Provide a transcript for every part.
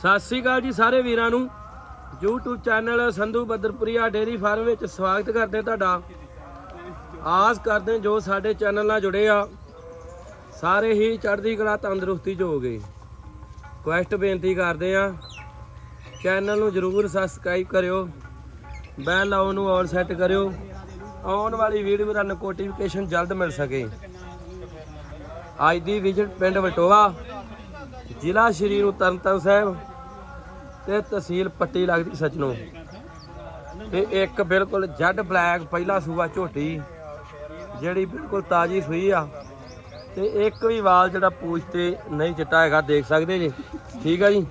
ਸਤਿ ਸ੍ਰੀ ਅਕਾਲ ਜੀ ਸਾਰੇ ਵੀਰਾਂ ਨੂੰ। YouTube channel Sandhu Badarpuria dairy farm ਵਿੱਚ ਸਵਾਗਤ ਕਰਦੇ ਤੁਹਾਡਾ। ਆਸ ਕਰਦੇ ਜੋ ਸਾਡੇ ਚੈਨਲ ਨਾਲ ਜੁੜੇ ਆ, ਸਾਰੇ ਹੀ ਚੜ੍ਹਦੀ ਕਲਾ ਤੰਦਰੁਸਤੀ ਚ ਹੋ ਗਏ ਕੁਐਸਟ ਬੇਨਤੀ ਕਰਦੇ ਆ ਚੈਨਲ ਨੂੰ ਜਰੂਰ ਸਬਸਕ੍ਰਾਈਬ ਕਰਿਓ ਬੈਲ ਆਉਣ ਨੂੰ ਆਲ ਸੈੱਟ ਕਰਿਓ, ਆਉਣ ਵਾਲੀ ਵੀਡੀਓ ਦਾ ਨੋਟੀਫਿਕੇਸ਼ਨ ਜਲਦ ਮਿਲ ਸਕੇ। ਅੱਜ ਦੀ ਵਿਜ਼ਿਟ ਪਿੰਡ ਵਟੋਆ, ਜ਼ਿਲ੍ਹਾ ਸ਼੍ਰੀ ਨੂੰ ਤਰਨਤਾਰਨ ਸਾਹਿਬ। ਤੇ ਤਹਿਸੀਲ ਪੱਟੀ ਲੱਗਦੀ ਸਚਨੋ ਤੇ ਇੱਕ ਬਿਲਕੁਲ ਜੈਡ ਬਲੈਕ ਪਹਿਲਾ ਸੂਆ ਝੋਟੀ, ਜਿਹੜੀ ਬਿਲਕੁਲ ਤਾਜੀ ਸੂਈ ਆ। ਤੇ ਇੱਕ ਵੀ ਵਾਲ ਜਿਹੜਾ ਪੂਛ ਤੇ ਨਹੀਂ ਚਿੱਟਾ ਹੈਗਾ, ਦੇਖ ਸਕਦੇ ਜੀ? ਠੀਕ ਆ ਜੀ?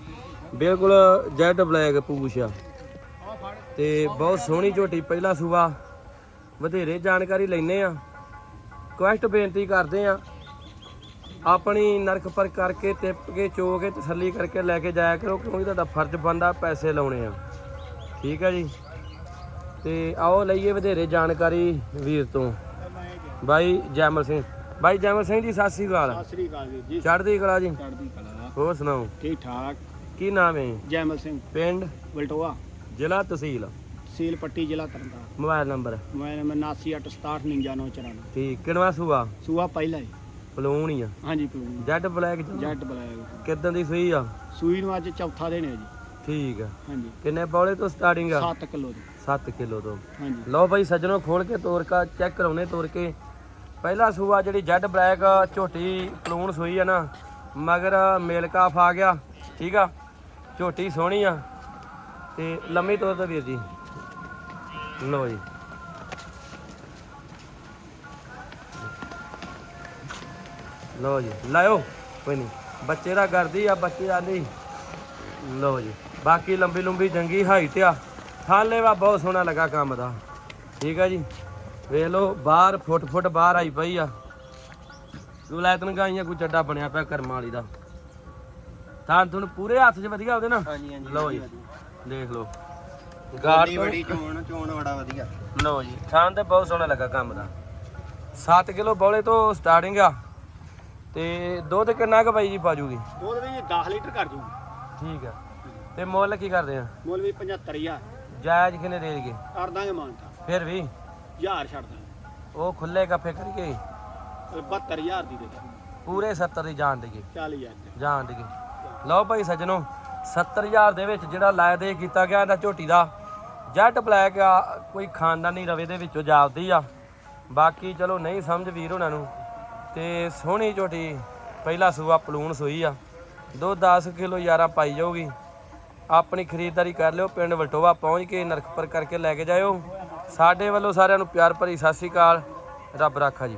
ਬਿਲਕੁਲ ਜੈਡ ਬਲੈਕ ਪੂਛ ਆ। ਤੇ ਬਹੁਤ ਸੋਹਣੀ ਝੋਟੀ ਪਹਿਲਾ ਸੂਆ। ਵਧੇਰੇ ਜਾਣਕਾਰੀ ਲੈਨੇ ਆ। ਕੁਐਸਟ ਬੇਨਤੀ ਕਰਦੇ ਆ ਆਪਣੀ ਨਰਕ ਪਰ ਕਰਕੇ ਟਿੱਪ ਕੇ ਚੋ ਕੇ ਤਸੱਲੀ ਕਰਕੇ ਲੈ ਕੇ ਜਾਇਆ ਕਰੋ ਕਿਉਂਕਿ ਤੁਹਾਡਾ ਫਰਜ਼ ਬੰਦਾ ਪੈਸੇ ਲਾਉਣੇ ਆ। ਠੀਕ ਹੈ ਜੀ? ਤੇ ਆਓ ਲਈਏ ਵਧੇਰੇ ਜਾਣਕਾਰੀ ਵੀਰ ਤੋਂ। ਬਾਈ ਜੈਮਲ ਸਿੰਘ। ਬਾਈ ਜੈਮਲ ਸਿੰਘ ਜੀ ਸਤਿ ਸ੍ਰੀ ਅਕਾਲ। ਸਤਿ ਸ੍ਰੀ ਅਕਾਲ ਵੀਰ ਜੀ ਚੜ੍ਹਦੀ ਕਲਾ ਜੀ? ਚੜ੍ਹਦੀ ਕਲਾ ਹੋਰ ਸੁਣਾਓ? ਠੀਕ ਠਾਕ। ਕੀ ਨਾਮ ਹੈ? ਜੈਮਲ ਸਿੰਘ। ਪਿੰਡ? ਵਲਟੋਆ ਜ਼ਿਲ੍ਹਾ ਤਹਿਸੀਲ। ਸੀਲ ਪੱਟੀ ਜ਼ਿਲ੍ਹਾ Tarn Taran. Mobile number. Mobile number 7986699994 ਠੀਕ ਕਿੰਨਵਾ ਸੂਆ? ਸੂਆ ਪਹਿਲਾ ਹੀ। ਪਲੂਣ ਹੀ ਆ। ਹਾਂਜੀ ਪੂਰੀ ਜੈਡ ਬਲੈਕ ਜੱਟ ਬੁਲਾਇਆ ਕਿਦਾਂ ਦੀ ਸੂਈ ਆ? ਸੂਈ ਨੂੰ ਅੱਜ ਚੌਥਾ ਦਿਨ ਹੈ ਜੀ। ਠੀਕ ਆ। ਹਾਂਜੀ। ਕਿੰਨੇ ਬੌਲੇ ਤੋਂ ਸਟਾਰਟਿੰਗ ਆ? 7 ਕਿਲੋ ਦੀ 7 ਕਿਲੋ ਤੋਂ। ਹਾਂਜੀ। ਲਓ ਬਾਈ ਸੱਜਣੋ ਖੋਲ ਕੇ ਤੋਰ ਕਾ ਚੈੱਕ ਕਰਾਉਨੇ ਤੋਰ ਕੇ। ਪਹਿਲਾ ਸੂਆ ਜਿਹੜੀ ਜੈਡ ਬਲੈਕ ਝੋਟੀ ਪਲੂਣ ਸੂਈ ਆ ਨਾ ਮਗਰ ਮੇਲ ਕਾਫ ਆ ਗਿਆ। ਠੀਕ ਆ? ਝੋਟੀ ਸੋਹਣੀ ਆ। ਤੇ ਲੰਮੀ ਤੋਰ ਤੋਂ ਵੀਰ ਜੀ। ਲਓ ਜੀ। ਲਓ ਜੀ ਲਾਇਓ। ਕੋਈ ਨਹੀਂ ਬੱਚੇ ਦਾ ਕਰਦੀ ਆ ਬੱਚੇ ਆਂਦੀ ਲਓ ਜੀ ਬਾਕੀ ਲੰਬੀ ਲੰਬੀ ਜੰਗੀ ਹਾਈਟ ਆ। ਥਾਲੇ ਵਾ ਬਹੁਤ ਸੋਹਣਾ ਲੱਗਾ ਕੰਮ ਦਾ। ਠੀਕ ਆ ਜੀ। ਵੇਖ ਲਓ ਬਾਹਰ ਫੁੱਟ ਫੁੱਟ ਬਾਹਰ ਆਈ ਪਈ ਆ। ਤੂੰ ਲੈ ਤਨ ਗਾਈਆਂ ਕੋਈ ਚੱਡਾ ਬਣਿਆ ਪਿਆ ਕਰਮਾਂ ਵਾਲੀ ਦਾ। ਥਾਂ ਤੁਹਾਨੂੰ ਪੂਰੇ ਹੱਥ 'ਚ ਵਧੀਆ ਉਹਦੇ ਨਾ। ਹਾਂਜੀ ਹਾਂਜੀ ਲਓ ਜੀ ਦੇਖ ਲਓ। ਗਾੜ ਤੋਂ ਚੋਣ ਚੋਣ ਬੜਾ ਵਧੀਆ। ਲਓ ਜੀ ਥਾਂ ਤੇ ਬਹੁਤ ਸੋਹਣਾ ਲੱਗਾ ਕੰਮ ਦਾ। 7 ਕਿਲੋ ਬੌਲੇ ਤੋਂ ਸਟਾਰਟਿੰਗ ਆ। ਤੇ ਦੁੱਧ ਕਿੰਨਾ ਕੁ ਬਾਈ ਜੀ ਪਾਜੂਗੀ ਦੁੱਧ ਵੀ 10 ਲੀਟਰ ਕਰ ਜੂ ਠੀਕ ਆ। ਤੇ ਮੁੱਲ ਕੀ ਕਰਦੇ ਆ? ਮੁੱਲ ਵੀ 75000 ਜਾਇਜ਼ ਕਿਨੇ ਦੇ ਦੇਗੇ ਕਰ ਦਾਂਗੇ ਮਾਨਤਾ ਫਿਰ ਵੀ? 1000 ਛੱਡ ਦਾਂਗੇ। ਉਹ ਖੁੱਲੇ ਗੱਫੇ ਕਰੀਏ? 72000 ਦੀ ਦੇ ਦਾਂਗੇ ਪੂਰੇ 70 ਦੀ ਜਾਣ ਦੇਗੇ 40000 ਦੀ ਜਾਣ ਦੇਗੇ ਲਓ ਭਾਈ ਸੱਜਣੋ 70000 ਦੇ ਵਿੱਚ ਜਿਹੜਾ ਲਾਇਆ ਦੇ ਕੀਤਾ ਗਿਆ ਇਹਦਾ ਝੋਟੀ ਦਾ। ਜੈਟ ਬਲੈਕ ਆ ਕੋਈ ਖਾਨਦਾਨੀ ਰਵੇ ਦੇ ਵਿੱਚੋਂ ਜਾਪਦੀ ਆ। ਬਾਕੀ ਚਲੋ ਨਹੀਂ ਸਮਝ ਵੀਰ ਉਹਨਾਂ ਨੂੰ। ਤੇ ਸੋਹਣੀ ਝੋਟੀ, ਪਹਿਲਾ ਸੂਆ ਪਲੂਣ ਸੂਈ ਆ। ਦੋ 10 ਕਿਲੋ ਯਾਰਾ ਪਾਈ ਜਾਊਗੀ। ਆਪਣੀ ਖਰੀਦਦਾਰੀ ਕਰ ਲਿਓ, ਪਿੰਡ ਵਟੋਵਾ ਪਹੁੰਚ ਕੇ ਨਰਖਪਰ ਕਰਕੇ ਲੈ ਕੇ ਜਾਇਓ। ਸਾਡੇ ਵੱਲੋਂ ਸਾਰਿਆਂ ਨੂੰ ਪਿਆਰ ਭਰੀ ਸਤਿ ਸ੍ਰੀ ਅਕਾਲ। ਰੱਬ ਰਾਖਾ ਜੀ।